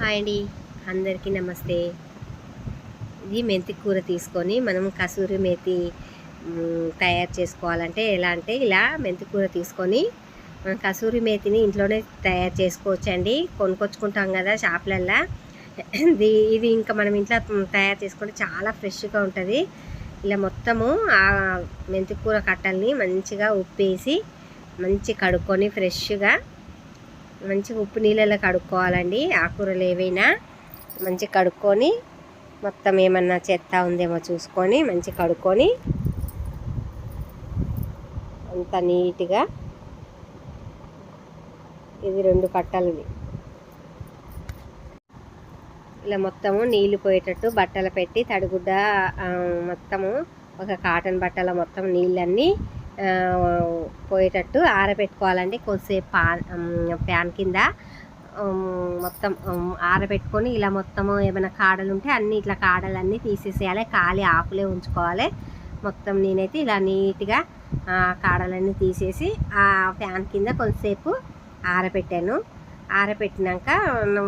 Hi అండి. అందరికీ నమస్తే. ఇది మెంతి కూర తీసుకొని మనం కసూరి మేతి తయారు చేసుకోవాలంటే ఎలా అంటే ఇలా మెంతి కూర తీసుకొని మనం కసూరి మేతిని ఇంట్లోనే తయారు చేసుకోవచ్చండి. కొనుక్కొచ్చుకుంటాం కదా షాపులల్లో. ఇది ఇది ఇంకా మనం ఇంట్లో తయారు చేసుకుంటే చాలా ఫ్రెష్గా ఉంటుంది. ఇలా మొత్తము ఆ మెంతి కూర కట్టల్ని మంచిగా ఉప్పేసి మంచి కడుక్కొని ఫ్రెష్గా మంచిగా ఉప్పు నీళ్ళలో కడుక్కోవాలండి. ఆకుకూరలు ఏవైనా మంచిగా కడుక్కొని మొత్తం ఏమన్నా చెత్త ఉందేమో చూసుకొని మంచి కడుక్కొని అంత నీట్గా ఇది రెండు కట్టలు ఇలా మొత్తము నీళ్ళు పోయేటట్టు బట్టలు పెట్టి తడిగుడ్డ మొత్తము ఒక కాటన్ బట్టల మొత్తం నీళ్ళన్నీ పోయేటట్టు ఆరబెట్టుకోవాలండి. కొద్దిసేపు పా ప్యాన్ కింద. మొత్తం ఆరబెట్టుకొని ఇలా మొత్తము ఏమైనా కాడలు ఉంటే అన్ని ఇట్లా కాడలన్నీ తీసేసేయాలి. ఖాళీ ఆకులే ఉంచుకోవాలి. మొత్తం నేనైతే ఇలా నీట్గా కాడలన్నీ తీసేసి ఆ ఫ్యాన్ కింద కొంతసేపు ఆరబెట్టాను. ఆరబెట్టినాక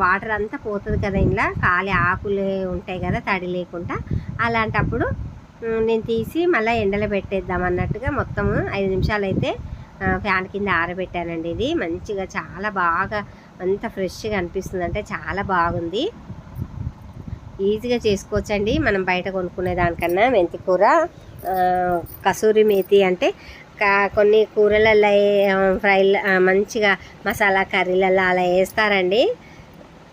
వాటర్ అంతా పోతుంది కదా ఇలా ఖాళీ ఆకులే ఉంటాయి కదా తడి లేకుండా. అలాంటప్పుడు నేను తీసి మళ్ళీ ఎండలో పెట్టేద్దాం అన్నట్టుగా మొత్తం ఐదు నిమిషాలు అయితే ఫ్యాన్ కింద ఆరబెట్టానండి ఇది. మంచిగా చాలా బాగా అంత ఫ్రెష్గా అనిపిస్తుంది. అంటే చాలా బాగుంది. ఈజీగా చేసుకోవచ్చండి. మనం బయట కొనుక్కునే దానికన్నా మెంతి కూర కసూరి మేతి అంటే కొన్ని కూరలలో ఫ్రై మంచిగా మసాలా కర్రీలలో అలా వేస్తారండి.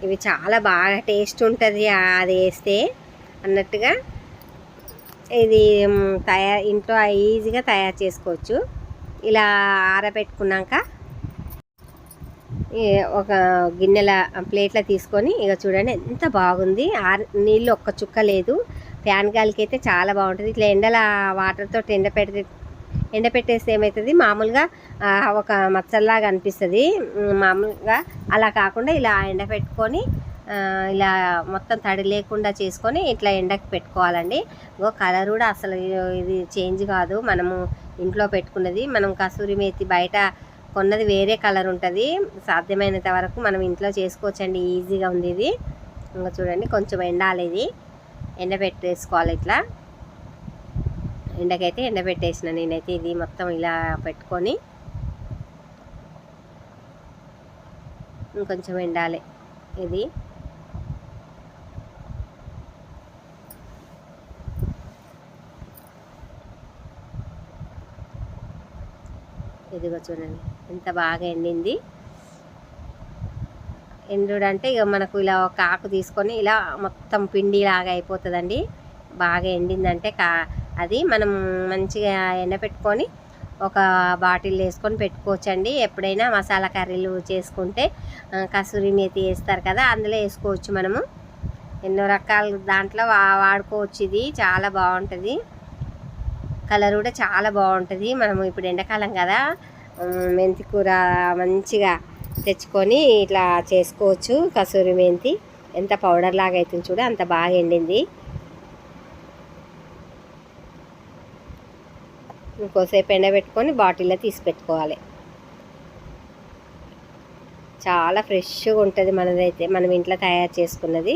ఇవి చాలా బాగా టేస్ట్ ఉంటుంది. అది వేస్తే అన్నట్టుగా ఇది తయారు ఇంట్లో ఈజీగా తయారు చేసుకోవచ్చు. ఇలా ఆరబెట్టుకున్నాక ఒక గిన్నెల ప్లేట్లో తీసుకొని ఇక చూడండి ఎంత బాగుంది. ఆర నీళ్ళు ఒక్క చుక్క లేదు. ఫ్యాన్ గాలికి అయితే చాలా బాగుంటుంది. ఇట్లా ఎండల వాటర్తో ఎండ పెడితే ఎండ పెట్టేస్తే ఏమవుతుంది మామూలుగా ఒక మచ్చల్లాగా అనిపిస్తుంది. మామూలుగా అలా కాకుండా ఇలా ఎండ పెట్టుకొని ఇలా మొత్తం తడి లేకుండా చేసుకొని ఇట్లా ఎండకు పెట్టుకోవాలండి. ఇంకో కలర్ కూడా అసలు ఇది- ఇది చేంజ్ కాదు. మనము ఇంట్లో పెట్టుకున్నది మనం కసూరి మేతి బయట కొన్నది వేరే కలర్ ఉంటుంది. సాధ్యమైనంత వరకు మనం ఇంట్లో చేసుకోవచ్చండి. ఈజీగా ఉంది ఇది ఇంకా చూడండి కొంచెం ఎండాలి ఇది. ఎండ పెట్టేసుకోవాలి ఇట్లా. ఎండకైతే ఎండ పెట్టేసిన నేనైతే ఇది మొత్తం ఇలా పెట్టుకొని ఇంకొంచెం ఎండాలి ఇది. ఇదిగో చూడండి ఎంత బాగా ఎండింది. ఎండుడంటే ఇక మనకు ఇలా ఒక ఆకు తీసుకొని ఇలా మొత్తం పిండి లాగా అయిపోతుందండి. బాగా ఎండిందంటే కా అది మనం మంచిగా ఎండపెట్టుకొని ఒక బాటిల్ వేసుకొని పెట్టుకోవచ్చండి. ఎప్పుడైనా మసాలా కర్రీలు చేసుకుంటే కసూరి మేతి వేస్తారు కదా అందులో వేసుకోవచ్చు మనము. ఎన్నో రకాల దాంట్లో వా- వాడుకోవచ్చు ఇది చాలా బాగుంటుంది. కలర్ కూడా చాలా బాగుంటుంది. మనము ఇప్పుడు ఎండాకాలం కదా మెంతి కూర మంచిగా తెచ్చుకొని ఇట్లా చేసుకోవచ్చు. కసూరి మెంతి ఎంత పౌడర్ లాగా అవుతుంది చూడ అంత బాగా ఎండింది. ఇంకోసేపు ఎండబెట్టుకొని బాటిల్లో తీసి పెట్టుకోవాలి. చాలా ఫ్రెష్గా ఉంటుంది మనదైతే మనం ఇంట్లో తయారు చేసుకున్నది.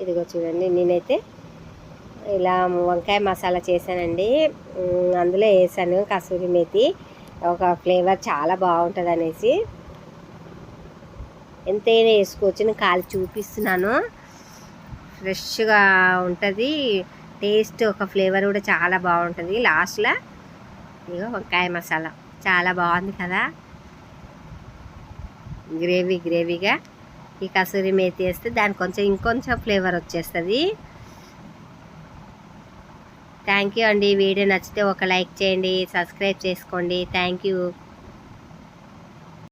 ఇదిగో చూడండి నేనైతే ఇలా వంకాయ మసాలా చేశానండి. అందులో వేసాను కసూరి మేతి. ఒక ఫ్లేవర్ చాలా బాగుంటుంది అనేసి ఎంతైనా వేసుకోవచ్చు నేను కాలి చూపిస్తున్నాను. ఫ్రెష్గా ఉంటుంది. టేస్ట్ ఒక ఫ్లేవర్ కూడా చాలా బాగుంటుంది. లాస్ట్లో ఇగో వంకాయ మసాలా. చాలా బాగుంది కదా? గ్రేవీ గ్రేవీగా. ఈ కసూరి మేతి వేస్తే దానికి కొంచెం ఇంకొంచెం ఫ్లేవర్ వచ్చేస్తుంది. థ్యాంక్ యూ అండి. వీడియో నచ్చితే ఒక లైక్ చేయండి సబ్స్క్రైబ్ చేసుకోండి. Thank you